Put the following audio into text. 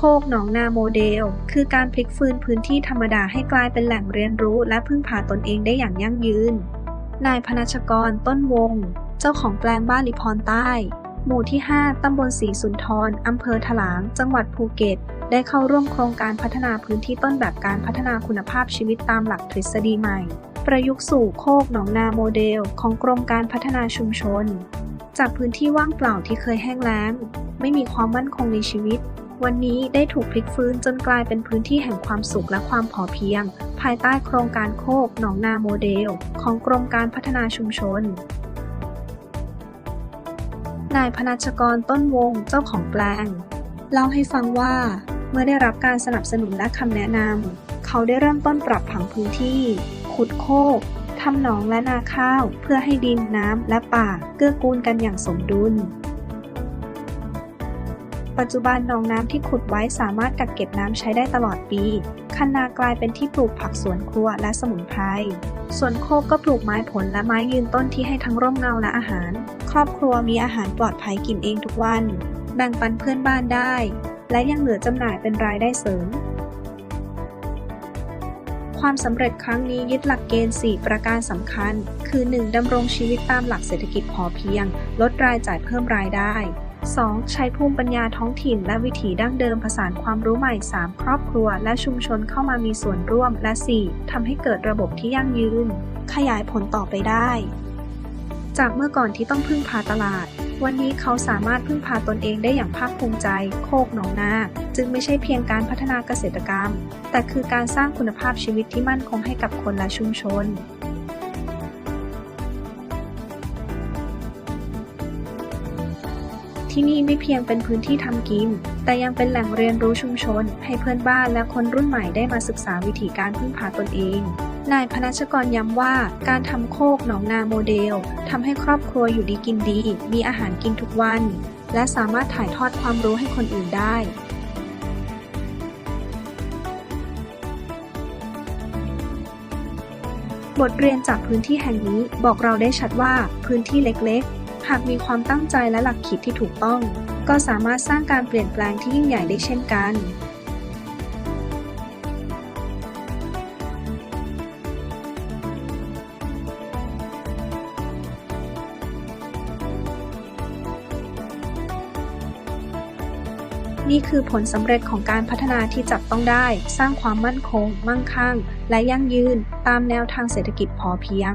โคกหนองนาโมเดล คือการพลิกฟื้นพื้นที่ธรรมดาให้กลายเป็นแหล่งเรียนรู้และพึ่งพาตนเองได้อย่างยั่งยืน นายพนัชกรต้นวง เจ้าของแปลงบ้านลิพรใต้ หมู่ที่ 5 ตำบลศรีสุนทรอำเภอถลาง จังหวัดภูเก็ต ได้เข้าร่วมโครงการพัฒนาพื้นที่ต้นแบบการพัฒนาคุณภาพชีวิตตามหลักทฤษฎีใหม่ ประยุกต์สู่โคกหนองนาโมเดล ของกรมการพัฒนาชุมชน จากพื้นที่ว่างเปล่าที่เคยแห้งแล้ง ไม่มีความมั่นคงในชีวิต วันนี้ได้ถูกพลิกฟื้นจนกลายเป็นพื้นที่แห่งความสุขและความพอเพียง ภายใต้โครงการโคกหนองนาโมเดล ของกรมการพัฒนาชุมชน นายพนัชกรต้นวงเจ้าของแปลง เล่าให้ฟังว่า เมื่อได้รับการสนับสนุนและคำแนะนำเขาได้เริ่มต้นปรับผังพื้นที่ ขุดโคกทำหนองและนาข้าว เพื่อให้ดินน้ำและป่าเกื้อกูลกันอย่างสมดุล ปัจจุบันหนองน้ำที่ขุดไว้สามารถกักเก็บน้ำใช้ได้ตลอดปี คันนากลายเป็นที่ปลูกผักสวนครัวและสมุนไพรส่วนโคกก็ปลูกไม้ผลและไม้ยืนต้นที่ให้ทั้งร่มเงาและอาหาร ครอบครัวมีอาหารปลอดภัยกินเองทุกวัน แบ่งปันเพื่อนบ้านได้ และยังเหลือจำหน่ายเป็นรายได้เสริม ความสำเร็จครั้งนี้ยึดหลักเกณฑ์ 4 ประการสำคัญ คือ 1. ดำรงชีวิตตามหลักเศรษฐกิจพอเพียง ลดรายจ่ายเพิ่มรายได้ 2. ใช้ภูมิปัญญาท้องถิ่น และวิถีดั้งเดิมผสานความรู้ใหม่ 3 ครอบครัว และชุมชนเข้ามามีส่วนร่วม และ 4. ทำให้เกิดระบบที่ยั่งยืน ขยายผลต่อไปได้ จากเมื่อก่อนที่ต้องพึ่งพาตลาด วันนี้เขาสามารถพึ่งพาตนเองได้อย่างภาคภูมิใจ โคกหนองนา จึงไม่ใช่เพียงการพัฒนาเกษตรกรรม แต่คือการสร้างคุณภาพชีวิตที่มั่นคงให้กับคนและชุมชน ที่นี่ไม่เพียงเป็นพื้นที่ทำกิน แต่ยังเป็นแหล่งเรียนรู้ชุมชน ให้เพื่อนบ้านและคนรุ่นใหม่ได้มาศึกษาวิธีการพึ่งพาตนเอง นายพนัชกรย้ำว่าการทำโคกหนองนาโมเดลทำให้ครอบครัวอยู่ดีกินดี มีอาหารกินทุกวัน และสามารถถ่ายทอดความรู้ให้คนอื่นได้บทเรียนจากพื้นที่แห่งนี้บอกเราได้ชัดว่าพื้นที่เล็ก หากมีความตั้งใจและหลักคิดที่ถูกต้อง ก็สามารถสร้างการเปลี่ยนแปลงที่ยิ่งใหญ่ได้เช่นกัน นี่คือผลสำเร็จของการพัฒนาที่จับต้องได้ สร้างความมั่นคง มั่งคั่ง และยั่งยืน ตามแนวทางเศรษฐกิจพอเพียง